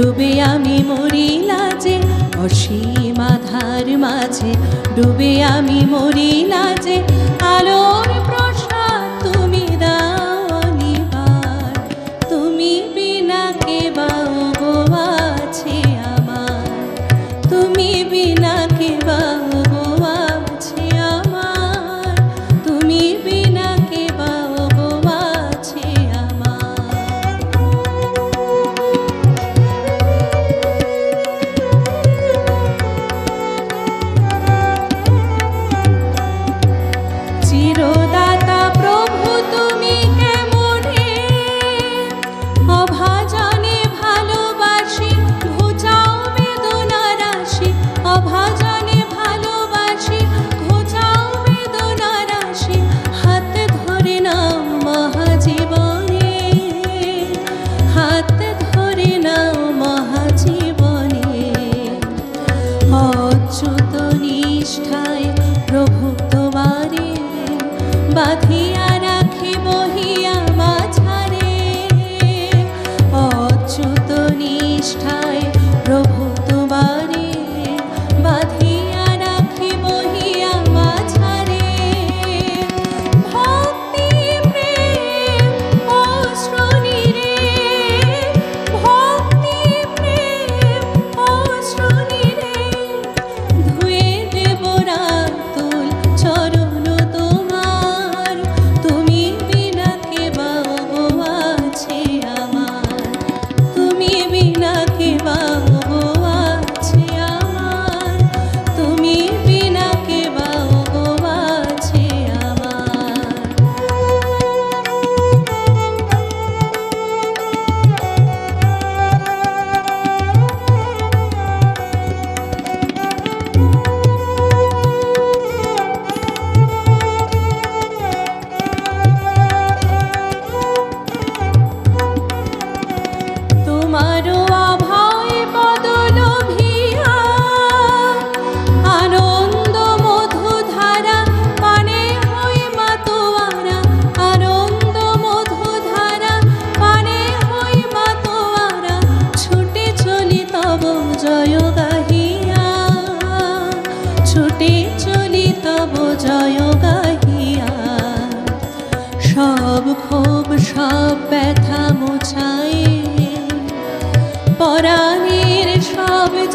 ডুবে আমি মরিলা যে অসীম আধার মাঝে। ডুবে আমি মরিলা যে আলো প্রভু তোমারে বাঁধিয়া রাখি মহিয়া মাঝারে। অচ্যুত নিষ্ঠায় প্রভু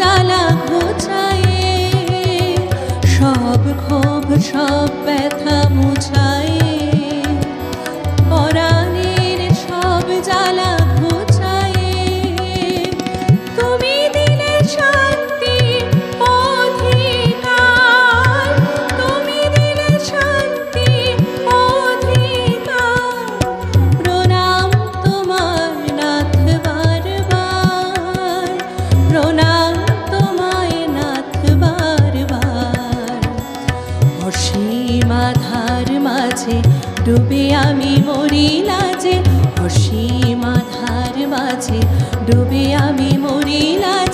ডালা ঘোছায়ে সব ক্ষোভ সব ব্যথা মোছা। কাছে। ডুবে আমি মরি লাজে অসীম আধার মাঝে। ডুবে আমি মরি লাজে